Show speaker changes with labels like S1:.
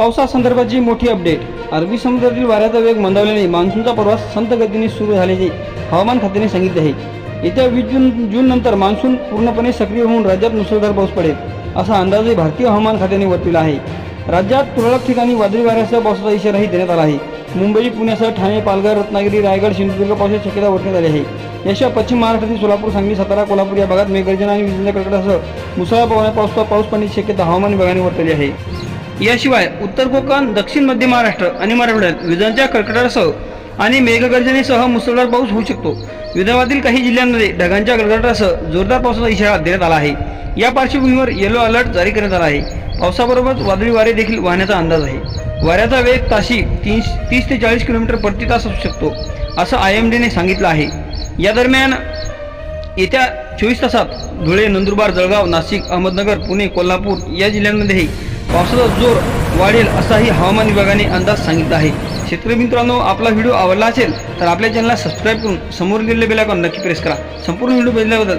S1: पावसासंदर्भाची मोठी अपडेट अरबी समुद्रातील वाऱ्याचा वेग मंदावल्याने मान्सूनचा प्रवास संत गतीने सुरू झाल्याचे हवामान खात्याने सांगितले आहे. येत्या वीस जून जून नंतर मान्सून पूर्णपणे सक्रिय होऊन राज्यात मुसळधार पाऊस पडेल असा अंदाजही भारतीय हवामान खात्याने वर्तविला आहे. राज्यात तुरळक ठिकाणी वादळी वाऱ्यासह पावसाचा इशाराही देण्यात आला आहे. मुंबई पुण्यासह ठाणे पालघर रत्नागिरी रायगड सिंधुदुर्ग पावसाची शक्यता वर्तवण्यात आली आहे. याशिवाय पश्चिम महाराष्ट्रातील सोलापूर सांगली सातारा कोल्हापूर या भागात मेघगर्जना आणि विजेच्या कडकडासह मुसळधार पावसा पाऊस पाऊस पडण्याची शक्यता हवामान विभागाने वर्तवली आहे. याशिवाय उत्तर कोकण दक्षिण मध्य महाराष्ट्र आणि मराठवाड्यात विजांच्या कडकडाटासह आणि मेघगर्जनेसह मुसळधार पाऊस होऊ शकतो. विदर्भातील काही जिल्ह्यांमध्ये ढगांच्या गडगडाटासह जोरदार पावसाचा इशारा देण्यात आला आहे. या पार्श्वभूमीवर येलो अलर्ट जारी करण्यात आला आहे. पावसाबरोबरच वादळी वारे देखील वाहण्याचा अंदाज आहे. वाऱ्याचा वेग ताशी तीस तीस ते चाळीस किलोमीटर प्रति तास असू शकतो असं आय एम डीने सांगितलं आहे. या दरम्यान येत्या चोवीस तासात धुळे नंदुरबार जळगाव नाशिक अहमदनगर पुणे कोल्हापूर या जिल्ह्यांमध्येही पावसाचा जोर वाढेल असाही हवामान विभागाने अंदाज सांगितला आहे. शेतकरी मित्रांनो आपला व्हिडिओ आवडला असेल तर आपल्या चॅनलला सबस्क्राईब करून समोर गेलेले बेलायकॉन नक्की प्रेस करा. संपूर्ण व्हिडिओ बघितल्याबद्दल